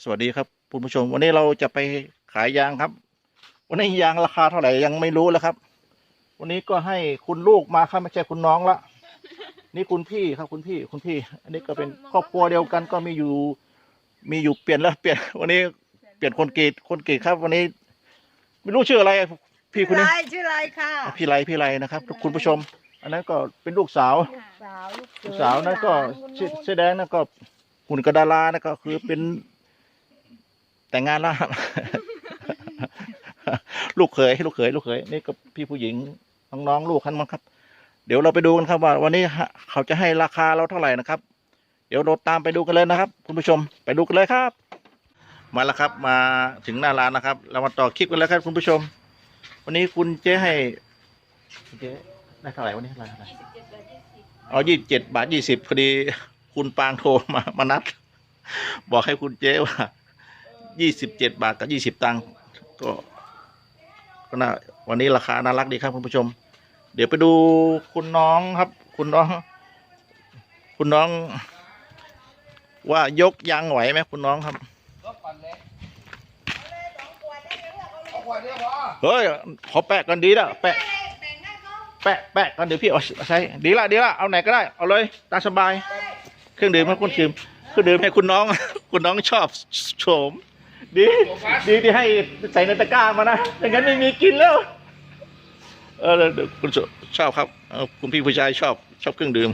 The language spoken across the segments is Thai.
สวัสดีครับคุณผู้ชม วันนี้เราจะไปขายยางครับ วันนี้ยางราคาเท่าไหร่ยังไม่รู้แล้วครับ วันนี้ก็ให้คุณลูกมาครับไม่ใช่คุณน้องละนี่คุณพี่ครับคุณพี่คุณพี่ อันนี้ก็เป็นครอบครัวเดียวกันก็มีอยู่ มีอยู่เปลี่ยนแล้วเปลี่ยน วันนี้เปลี่ยนคนกรีดคนกรีดครับ วันนี้ไม่รู้ชื่ออะไร พี่คนนี้ไรชื่ออะไรค่ะพี่ไรพี่ไรนะครับ คุณผู้ชม อันนั้นก็เป็นลูกสาวลูกสาวลูกเขลูยกสาวนั่นก็หลาเสื้อคุณเสื้อแดงนั่นก็หุ่นกระดารานั่นก็คือเป็น แต่งงานแล้วครับลูกเขยลูกเขยลูกเขยนี่ก็พี่ผู้หญิงน้องๆลูกขันมั้งครับ เดี๋ยวเราไปดูกันครับว่า วันนี้ฮะเขาจะให้ราคาเราเท่าไหร่นะครับ เดี๋ยวเราตามไปดูกันเลยนะครับ คุณผู้ชมไปดูกันเลยครับ มาแล้วครับ มาถึงหน้าร้านนะครับ เรามาต่อคลิปกันแล้วครับ คุณผู้ชม วันนี้คุณเจ๊ให้คุณเจ๊ได้เท่าไหร่วันนี้เท่าไหร่เท่าไหร่เอายี่สิบเจ็ดบาทยี่สิบพอดีคุณปางโทรมามานัด บอกให้คุณเจ๊ว่า ยี่สิบเจ็ดบาทกับยี่สิบตังค์ก็ก็น่าวันนี้ราคาน่ารักดีครับคุณผู้ชม เดี๋ยวไปดูคุณน้องครับ คุณน้อง คุณน้อง ว่ายกยางไหวไหมคุณน้องครับเฮ้ยขอแปะกันดีแล้วแปะแปะแปะกันเดี๋ยวพี่เอาใช้ดีละดีละเอาไหนก็ได้เอาเลยตาสบาย เครื่องดื่มให้คุณชิมเครื่องดื่มให้คุณน้อง คุณน้องชอบโฉม ดีดีที่ให้ใส่ในตะกร้ามานะไม่งั้นไม่มีกินแล้ว เออเดี๋ยวคุณชอบครับเออคุณพี่ผู้ชายชอบชอบเครื่องดื่ม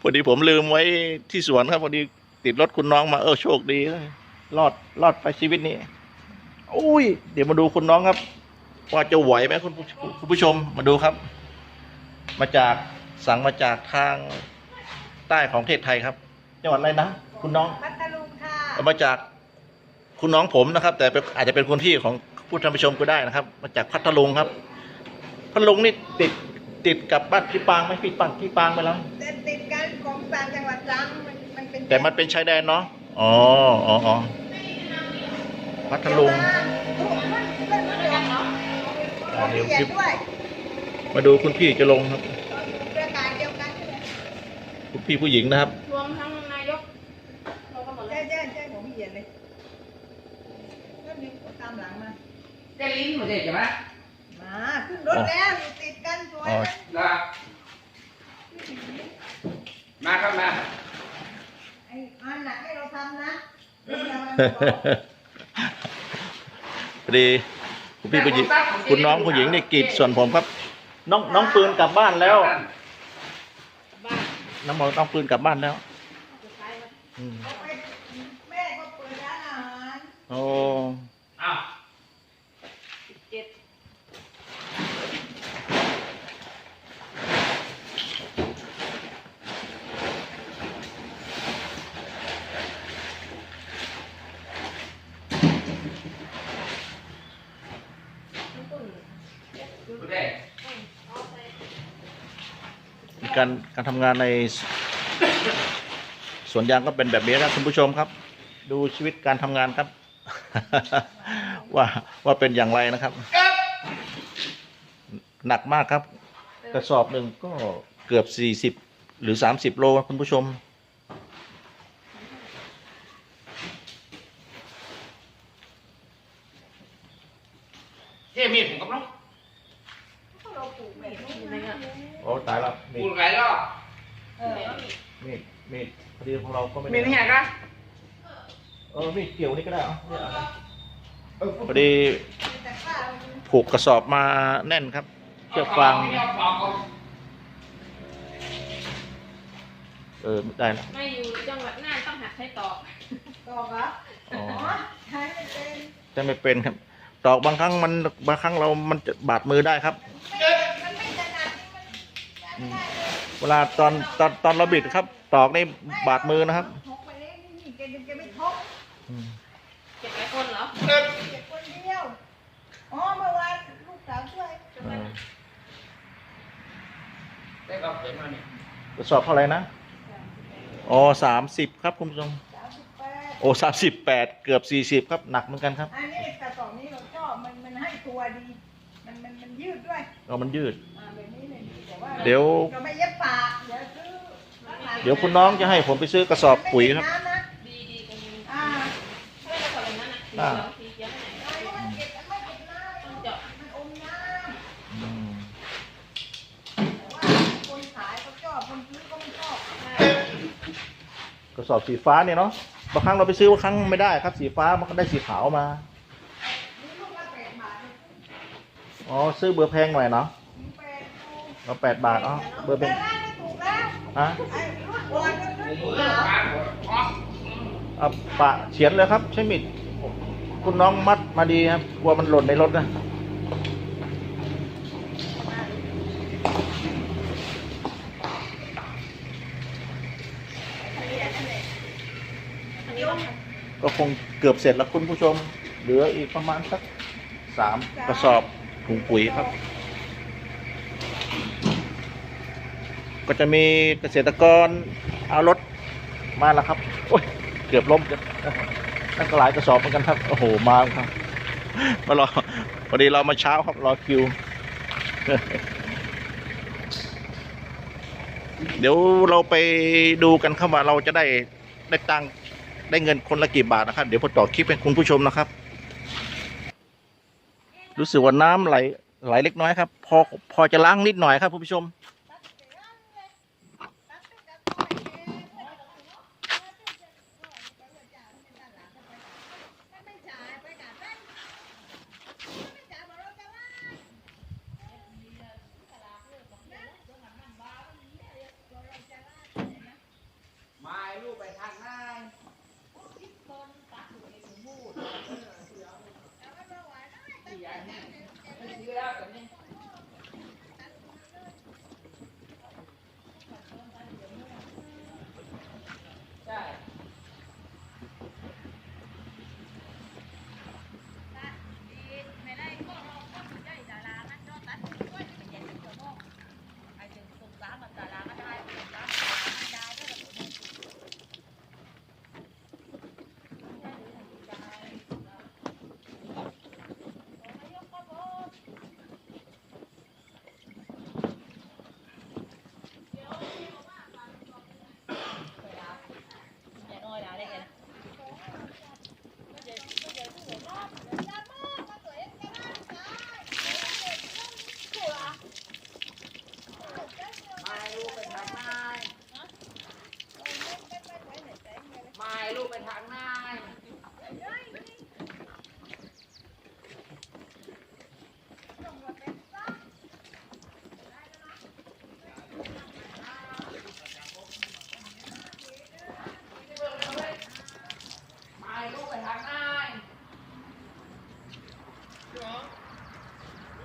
พอดีผมลืมไว้ที่สวนครับพอดีติดรถคุณน้องมาเออโชคดีเลยรอดรอดไปชีวิตนี้อุ้ย เดี๋ยวมาดูคุณน้องครับ ว่าจะไหวไหมคุณผู้คุณผู้ชมมาดูครับ มาจากสั่งมาจากทางใต้ของประเทศไทยครับจังหวัดอะไรนะคุณน้องพัทลุงค่ะเอามาจาก คุณน้องผมนะครับ แต่เป็นอาจจะเป็นคนพี่ของผู้ท่านผู้ชมก็ได้นะครับ มาจากพัทลุงครับ พัทลุงนี่ติดติดกับบ้านพี่ปางไหมพี่ปางพี่ปางไปแล้ว แต่ติดกันของต่างจังหวัดตรังมันมันเป็นแต่มันเป็นชายแดนเนาะอ๋ออ๋ออ๋อพัทลุงอ่าเดี๋ยวเขียนด้วยมาดูคุณพี่จะลงครับ เครือข่ายเดียวกัน คุณพี่ผู้หญิงนะครับ รวมทั้งนายกเราก็หมดเล ใช่ ย ใช่ใช่ผมเขียนเลยก็นี่ตามหลังมาได้ลิ้นหมดเลยใช่ไหมมาขึ้นรถแล้วอยู่ติดกันสวยอ๋อนะมาครับมาไอ้อันหนักให้เราทำนะเรื่องอะไรพอดีคุณพี่ผู้หญิงคุณน้องผู้หญิงนี่กรีดส่วนผมครับ น้องน้องปืนกลับบ้านแล้ว บ้านน้องบอกน้องปืนกลับบ้านแล้วสุดท้ายว่าอืมเอาไปแม่ก็เปิดร้านอาหาร โอ้ อ้าวเจ็ด การการทำงานในสวนยางก็เป็นแบบนี้นะคุณผู้ชมครับ ดูชีวิตการทำงานครับ ว่าว่าเป็นอย่างไรนะครับ หนักมากครับกระสอบหนึ่งก็เกือบสี่สิบหรือสามสิบโลครับคุณผู้ชมเท่มีดผมกับน้อง เราปลูกแบบนี้ยังไงอะโอ้ตายแล้วมีปูดนไก่รอบเออมีดมีดพอดีของเราก็ไม่มีได้นี่ไงกันเออมีดเกี่ยวนี่ก็ได้เหรอเนี่ยเอานะเออพอดีแต่ป้าผูกกระสอบมาแน่นครับ เชือกฟาง เอาปอกเอาเออได้แล้วไม่อยู่จังหวัดน่านต้องหัดใช้ตอกตอกเหรออ๋ออ๋อใช้ไม่เป็นจะไม่เป็นครับตอกบางครั้งมันบางครั้งเรามันจะบาดมือได้ครับมัน เลยเวลาตอนตอนตอนเราบิดครับ ตอกนี่บาดมือนะครับทกไปเลยนี่แกแกไม่ทกอืมเจ็ดหลายคนเหรอเออเก็บคนเดียวอ๋อเมื่อวานลูกสาวช่วยเออได้ก็เกิดมาเนี่ยกระสอบเท่าไหร่นะอ๋อสามสิบครับคุณผู้ชมสามสิบแปดโอ้สามสิบแปดเกือบสี่สิบครับหนักเหมือนกันครับอันนี้กระสอบนี้เราชอบมันมันให้ตัวดี มันมันมันยืดด้วย เรามันยืดอ่าแบบนี้ เลยดีแต่ว่าเดี๋ยวเราไม่เย็บปากเดี๋ยวซื้อเดี๋ยวคุณน้องจะให้ผมไปซื้อกระสอบปุ๋ยครับน้ำนะดีดีกันดีอ่าไม่อ่าสองสีเขียวไปไหนไม่ว่าเก็บไม่เก็บน้ต้องเจาะำมันอมน้อืมำแต่ว่าคนขายเขาชอบคนซื้อก็ไม่ชอบกระสอบสีฟ้าเนี่ยเนาะ บางครั้งเราไปซื้อบางครั้งไม่ได้ครับ สีฟ้ามันก็ได้สีขาวมานี่ลูกละแปดบาทเลยอ๋อ ซื้อเบอร์แพงหน่อยเนาะถึงแปดดู เราแปดบาทอ๋อเบอร์แพแต่งร้านไม่ถูกแล้วฮะไอ้ลูกบอลก็ไม่ถูกเลิแล้กวการอ๋อเอาปะเฉียนเลยครับ ใช้มีดคุณน้องมัดมาดีครับกลัวมันหล่นในรถนะอันนี้ว่าก็คงเกือบเสร็จแล้วคุณผู้ชม เหลืออีกประมาณสักสามกระสอบถุงปุ๋ยครับ ก็จะมีเกษตรกรเอารถมาแล้วครับโอ้ยเกือบล้มกันนั่นก็หลายกระสอบเหมือนกันครับโอ้โหมาครับมารอพอดีเรามาเช้าครับรอคิว เดี๋ยวเราไปดูกันครับว่าเราจะได้ได้ตังค์ได้เงินคนละกี่บาทนะครับ เดี๋ยวพอต่อคลิปให้คุณผู้ชมนะครับ รู้สึกว่าน้ำไหลไหลเล็กน้อยครับ พอพอจะล้างนิดหน่อยครับคุณผู้ชม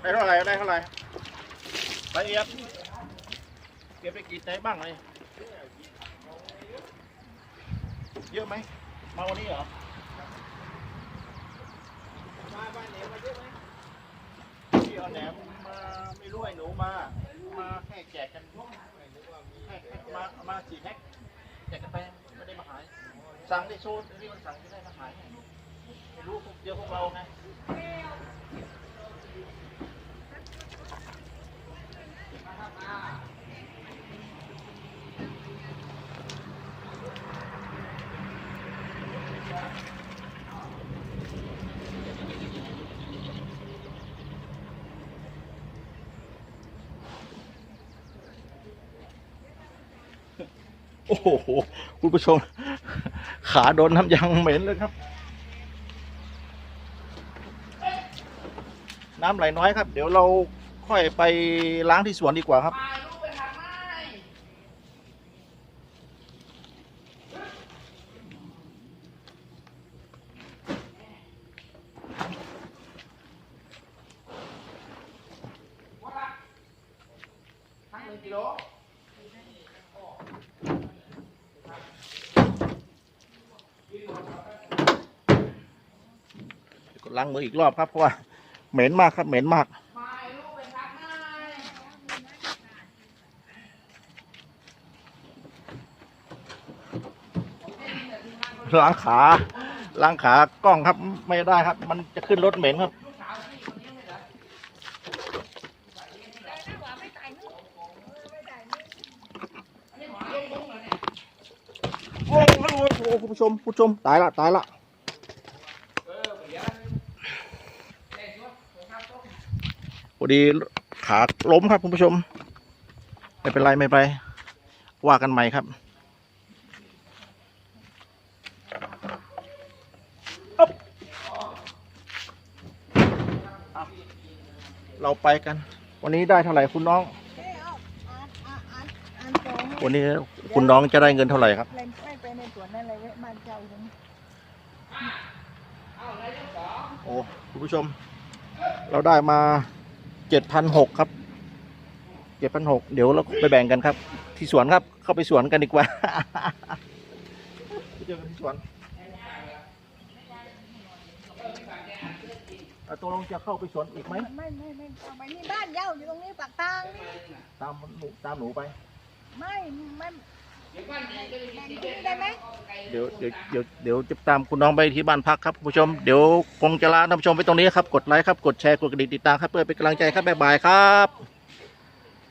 ได้เท่าไหร่ได้เท่าไหร่ละเอียดเก็บไปกี่ใจบ้างเลยเยอะไหมมาวันนี้เหรอมาบ้านเหนมาเยอะไหมพี่เอาแหนมมาไม่รู้ไอ้หนูมา มาแค่แจกกันแค่แค่มามาสี่แพ็คแจกกันไปไม่ได้มาขาย สั่งได้โซนนี่มันสั่งไม่ได้มาขายไม่รู้พวกเดียวพวกเราไง โอ้โห คุณผู้ชม ขาโดนน้ำยางเหม็นเลยครับ น้ำไหลน้อยครับ เดี๋ยวเรา ค่อยไปล้างที่สวนดีกว่าครับล้างหนึ่งกิโลล้างมืออีกรอบครับเพราะว่าเหม็นมากครับเหม็นมาก ล้างขาล้างขากล้องครับไม่ได้ครับ มันจะขึ้นรถเหม็นครับ โอ้โหคุณผู้ชมผู้ชมตายละตายละพอดีขาล้มครับคุณผู้ชม ไม่เป็นไรไม่ไป ว่ากันใหม่ครับ เราไปกัน วันนี้ได้เท่าไหร่คุณน้อง วันนี้คุณน้องจะได้เงินเท่าไหร่ครับไม่ไปในสวนในเว้ยบ้านเจ้าตรงโอ้คุณผู้ชม เราได้มาเจ็ดพันหกครับเจ็ดพันหกเดี๋ยวเราไปแบ่งกันครับ ที่สวนครับเข้าไปสวนกันดีกว่าไปเจอกันที่สวน ตัวลงจะเข้าไปสวนอีกไหมไม่ไม่ไม่เอาไปนี่บ้านเย้าอยู่ตรงนี้ปากทางนี่ตามหนูตามหนูไป ไม่ไม่แบ่งตรงนี้ได้ไหมเดี๋ยวเดี๋ยวเดี๋ยวเดี๋ยวจะตามคุณน้องไปที่บ้านพักครับคุณผู้ชมเดี๋ยวคงจะลาท่านผู้ชมไปตรงนี้ครับกดไลค์ครับกดแชร์กดกระดิ่งติดตามครับเพื่อเป็นกำลังใจครับบ๊ายบายครับ